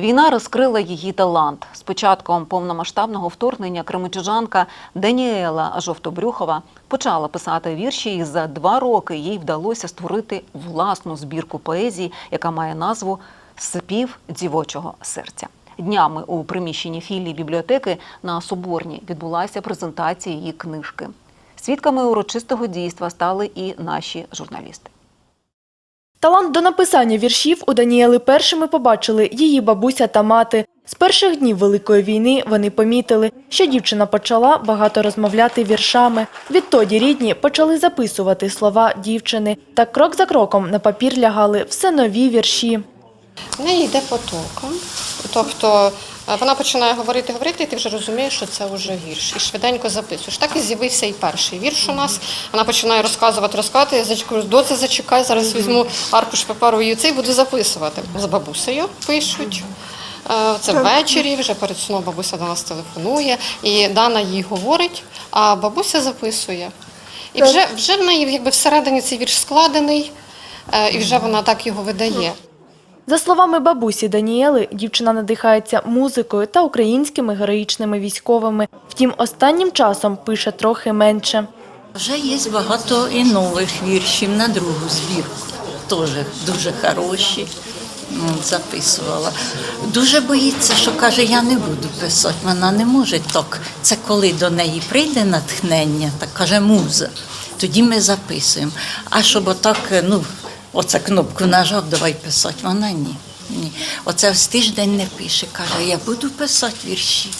Війна розкрила її талант. З початком повномасштабного вторгнення кримичужанка Даніела Жовтобрюхова почала писати вірші, і за два роки їй вдалося створити власну збірку поезії, яка має назву Спів дівочого серця. Днями у приміщенні філії бібліотеки на Соборній відбулася презентація її книжки. Свідками урочистого дійства стали і наші журналісти. Талант до написання віршів у Даніели першими побачили її бабуся та мати. З перших днів Великої війни вони помітили, що дівчина почала багато розмовляти віршами. Відтоді рідні почали записувати слова дівчини. Та крок за кроком на папір лягали все нові вірші. В неї йде потоком. Тобто вона починає говорити, говорити, і ти вже розумієш, що це вже вірш. І швиденько записуєш. Так і з'явився і перший вірш у нас. Вона починає розказувати, розказувати. Я зачекаю, доця зачекай, зараз візьму аркуш паперу і цей буду записувати. З бабусею пишуть. Е, Це ввечері, вже перед сном бабуся до нас телефонує, і Дана їй говорить, а бабуся записує. І вже, вже в неї якби всередині цей вірш складений, е, і вже вона так його видає. За словами бабусі Даніели, дівчина надихається музикою та українськими героїчними військовими. Втім, останнім часом пише трохи менше. Вже є багато і нових віршів на другу збірку. Теж дуже хороші. Записувала. Дуже боїться, що каже, я не буду писати. Вона не може так. Це коли до неї прийде натхнення, так каже муза. Тоді ми записуємо. А щоб отак, ну, оце кнопку нажав, давай писати. Вона ні. ні. Оце з тиждень не пише. Каже, я буду писати вірші.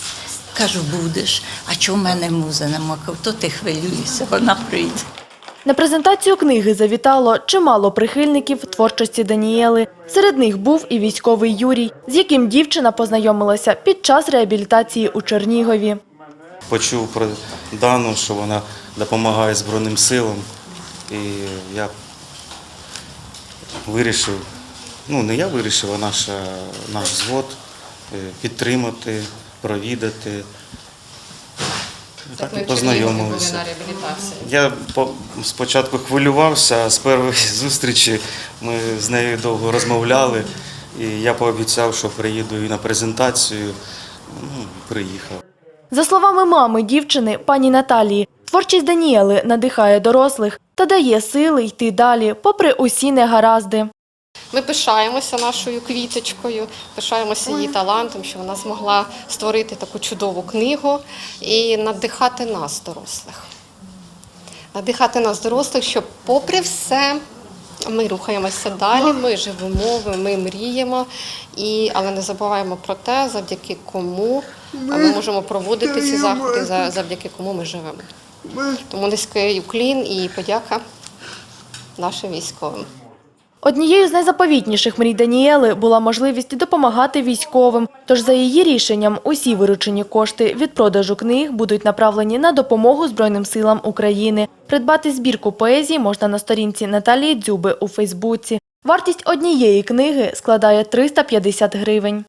Кажу, будеш. А чого в мене музи нема? То ти хвилюєшся, вона прийде. На презентацію книги завітало чимало прихильників творчості Даніели. Серед них був і військовий Юрій, з яким дівчина познайомилася під час реабілітації у Чернігові. почув про Дану, що вона допомагає Збройним силам. І я вирішив, ну не я вирішив, а наш, е, наш взвод е, підтримати, провідати. Так і познайомилися. реабілітації. Я спочатку хвилювався, а з першої зустрічі ми з нею довго розмовляли, і я пообіцяв, що приїду і на презентацію. Ну, приїхав. За словами мами дівчини, пані Наталії, творчість Даніели надихає дорослих та дає сили йти далі, попри усі негаразди. Ми пишаємося нашою квіточкою, пишаємося її талантом, що вона змогла створити таку чудову книгу і надихати нас, дорослих. Надихати нас, дорослих, щоб, попри все, ми рухаємося далі, ми живемо, ми мріємо, і, але не забуваємо про те, завдяки кому ми можемо проводити ці заходи, за- завдяки кому ми живемо. Тому низький уклін і подяка нашим військовим. Однією з найзаповітніших мрій Даніели була можливість допомагати військовим. Тож за її рішенням усі виручені кошти від продажу книг будуть направлені на допомогу Збройним силам України. Придбати збірку поезії можна на сторінці Наталії Дзюби у Фейсбуці. Вартість однієї книги складає 350 гривень.